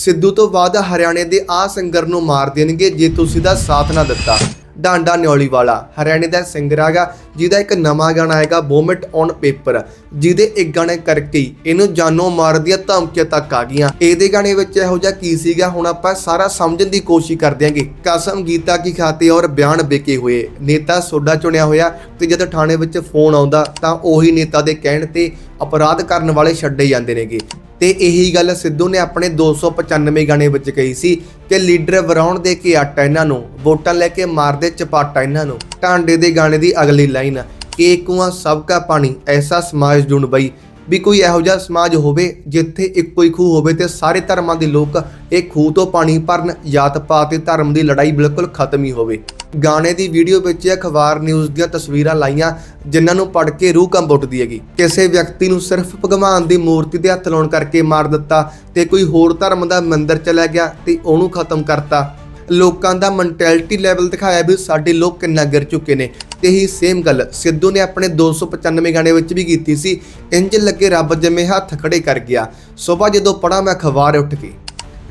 ਸਿੱਧੂ ਤੋਂ ਬਾਅਦ ਹਰਿਆਣੇ ਦੇ ਆ ਸਿੰਗਰ ਨੂੰ ਮਾਰ ਦੇਣਗੇ ਜੇ ਤੁਸੀਂ ਦਾ ਸਾਥ ਨਾ ਦਿੱਤਾ। ਡਾਂਡਾ ਨਿਉਲੀ ਵਾਲਾ, ਹਰਿਆਣੇ ਦਾ ਸਿੰਗਰ ਹੈਗਾ, ਜਿਹਦਾ ਇੱਕ ਨਵਾਂ ਗਾਣਾ ਆਏਗਾ ਵੋਮਿਟ ਔਨ ਪੇਪਰ ਜਿਹਦੇ ਇੱਕ ਗਾਣੇ ਕਰਕੇ ਹੀ ਇਹਨੂੰ ਜਾਨੋਂ ਮਾਰ ਦੀਆਂ ਧਮਕੀਆਂ ਤੱਕ ਆ ਗਈਆਂ। ਇਹਦੇ ਗਾਣੇ ਵਿੱਚ ਇਹੋ ਜਿਹਾ ਕੀ ਸੀਗਾ, ਹੁਣ ਆਪਾਂ ਸਾਰਾ ਸਮਝਣ ਦੀ ਕੋਸ਼ਿਸ਼ ਕਰਦੇ ਹਾਂਗੇ। ਕਸਮ ਗੀਤਾ ਕੀ ਖਾਤੇ ਔਰ ਬਿਆਨ ਬੇਕੇ ਹੋਏ। ਨੇਤਾ ਸੋਡਾ ਚੁਣਿਆ ਹੋਇਆ ਤੇ ਜਦ ਥਾਣੇ ਵਿੱਚ ਫੋਨ ਆਉਂਦਾ ਤਾਂ ਉਹੀ ਨੇਤਾ ਦੇ ਕਹਿਣ ਤੇ ਅਪਰਾਧ ਕਰਨ ਵਾਲੇ ਛੱਡੇ ਜਾਂਦੇ ਨੇਗੇ। ਤੇ ਇਹੀ ਗੱਲ ਸਿੱਧੂ ਨੇ ਆਪਣੇ 295 ਗਾਣੇ ਵਿੱਚ ਕਹੀ ਸੀ ਕਿ ਲੀਡਰ ਵਰਾਉਣ ਦੇ ਕੇ ਆਟਾ ਇਹਨਾਂ ਨੂੰ, ਵੋਟਾਂ ਲੈ ਕੇ ਮਾਰਦੇ ਚਪਾਟਾ ਇਹਨਾਂ ਨੂੰ। ਟਾਂਡੇ ਦੇ ਗਾਣੇ ਦੀ ਅਗਲੀ ਲਾਈਨ ਕਿ ਕੁਆਂ ਸਭ ਕਾ ਪਾਣੀ, ਐਸਾ ਸਮਾਜ ਜੁਣ ਬਈ। ਵੀ ਕੋਈ ਇਹੋ ਜਿਹਾ ਸਮਾਜ ਹੋਵੇ ਜਿੱਥੇ ਇੱਕੋ ਹੀ ਖੂਹ ਹੋਵੇ ਤੇ ਸਾਰੇ ਧਰਮਾਂ ਦੇ ਲੋਕ ਇਹ ਖੂਹ ਤੋਂ ਪਾਣੀ ਭਰਨ ਜਾਤ ਪਾਤ ਤੇ ਧਰਮ ਦੀ ਲੜਾਈ ਬਿਲਕੁਲ ਖਤਮ ਹੀ ਹੋਵੇ। ਗਾਣੇ ਦੀ ਵੀਡੀਓ ਵਿੱਚ ਅਖਬਾਰ ਨਿਊਜ਼ ਦੀਆਂ ਤਸਵੀਰਾਂ ਲਾਈਆਂ, ਜਿਨ੍ਹਾਂ ਨੂੰ ਪੜ੍ਹ ਕੇ ਰੂਹ ਕੰਬ ਉੱਠਦੀ ਹੈਗੀ। ਕਿਸੇ ਵਿਅਕਤੀ ਨੂੰ ਸਿਰਫ ਭਗਵਾਨ ਦੀ ਮੂਰਤੀ ਦੇ ਹੱਥ ਲਾਉਣ ਕਰਕੇ ਮਾਰ ਦਿੱਤਾ ਤੇ ਕੋਈ ਹੋਰ ਧਰਮ ਦਾ ਮੰਦਿਰ ਚਲਾ ਗਿਆ ਤੇ ਉਹਨੂੰ ਖਤਮ ਕਰਤਾ। ਲੋਕਾਂ ਦਾ ਮੈਂਟੈਲਿਟੀ ਲੈਵਲ ਦਿਖਾਇਆ ਵੀ ਸਾਡੇ ਲੋਕ ਕਿੰਨਾ ਗਿਰ ਚੁੱਕੇ ਨੇ। ਤੇ ਹੀ ਸੇਮ ਗੱਲ ਸਿੱਧੂ ਨੇ ਆਪਣੇ 295 ਗਾਣੇ ਵਿੱਚ ਵੀ ਕੀਤੀ ਸੀ ਇੰਜ ਲੱਗੇ ਰੱਬ ਜਿਵੇਂ ਹੱਥ ਖੜੇ ਕਰ ਗਿਆ। ਸਵੇਰ ਜਦੋਂ ਪੜਾ ਮੈਂ ਅਖਬਾਰ ਉੱਠ ਕੇ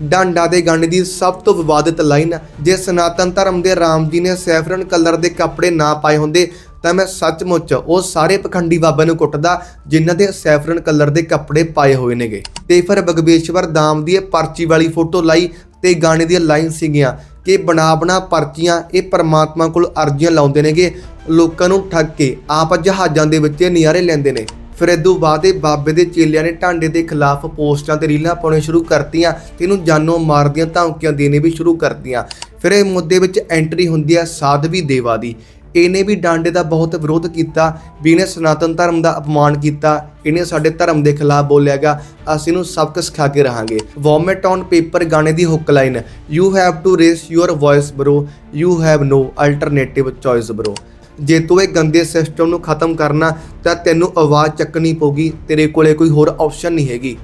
ਡਾਂਡਾ ਦੇ ਗਾਣੇ ਦੀ ਸਭ ਤੋਂ ਵਿਵਾਦਿਤ ਲਾਈਨ ਜੇ ਸਨਾਤਨ ਧਰਮ ਦੇ ਰਾਮ ਜੀ ਨੇ ਸੈਫਰਨ ਕਲਰ ਦੇ ਕੱਪੜੇ ਨਾ ਪਾਏ ਹੁੰਦੇ, ਤਾਂ ਮੈਂ ਸੱਚਮੁੱਚ ਉਹ ਸਾਰੇ ਪਖੰਡੀ ਬਾਬਾ ਨੂੰ ਕੁੱਟਦਾ ਜਿਨ੍ਹਾਂ ਦੇ ਸੈਫਰਨ ਕਲਰ ਦੇ ਕੱਪੜੇ ਪਾਏ ਹੋਏ ਨੇਗੇ। ਤੇ ਫਿਰ ਬਗਵੇਸ਼ਵਰ ਦਾਮ ਦੀ ਇਹ ਪਰਚੀ ਵਾਲੀ ਫੋਟੋ ਲਾਈ ਤੇ ਗਾਣੇ ਦੀਆਂ ਲਾਈਨ ਸੀਗੀਆਂ ਕਿ ਬਣਾ ਬਣਾ ਪਰਚੀਆਂ ਇਹ ਪਰਮਾਤਮਾ ਕੋਲ ਅਰਜ਼ੀਆਂ ਲਾਉਂਦੇ ਨੇਗੇ, ਲੋਕਾਂ ਨੂੰ ਠੱਗ ਕੇ ਆਪ ਜਹਾਜ਼ਾਂ ਦੇ ਵਿੱਚ ਇਹ ਨਜ਼ਾਰੇ ਲੈਂਦੇ ਨੇ। ਫਿਰ ਇਦੋਂ ਬਾਅਦ ਇਹ ਬਾਬੇ ਦੇ ਚੇਲਿਆਂ ਨੇ ਢਾਂਡੇ ਦੇ ਖਿਲਾਫ ਪੋਸਟਾਂ ਤੇ ਰੀਲਾਂ ਪਾਉਣੇ ਸ਼ੁਰੂ ਕਰਤੀਆਂ ਤੇ ਇਹਨੂੰ ਜਾਨੋਂ ਮਾਰਦੀਆਂ, ਧਮਕੀਆਂ ਦੇਣੇ ਵੀ ਸ਼ੁਰੂ ਕਰਤੀਆਂ। ਫਿਰ ਇਹ ਮੁੱਦੇ ਵਿੱਚ ਐਂਟਰੀ ਹੁੰਦੀ ਹੈ ਸਾਧਵੀ ਦੇਵਾ ਦੀ। ਇਹਨੇ ਵੀ ਡਾਂਡੇ ਦਾ ਬਹੁਤ ਵਿਰੋਧ ਕੀਤਾ, ਵੀ ਇਹਨੇ ਸਨਾਤਨ ਧਰਮ ਦਾ ਅਪਮਾਨ ਕੀਤਾ, ਇਹਨੇ ਸਾਡੇ ਧਰਮ ਦੇ ਖਿਲਾਫ ਬੋਲਿਆਗਾ ਅਸੀਂ ਨੂੰ ਸਬਕ ਸਿਖਾ ਕੇ ਰਹਾਂਗੇ। ਵੋਮਿਟ ਔਨ ਪੇਪਰ ਗਾਣੇ ਦੀ hook line you have to raise your voice bro you have no alternative choice bro ਜੇ ਤੂੰ ਇਹ ਗੰਦੇ ਸਿਸਟਮ ਨੂੰ ਖਤਮ ਕਰਨਾ, ਤਾਂ ਤੈਨੂੰ ਆਵਾਜ਼ ਚੱਕਣੀ ਪਊਗੀ, ਤੇਰੇ ਕੋਲੇ ਕੋਈ ਹੋਰ ਆਪਸ਼ਨ ਨਹੀਂ ਹੈਗੀ।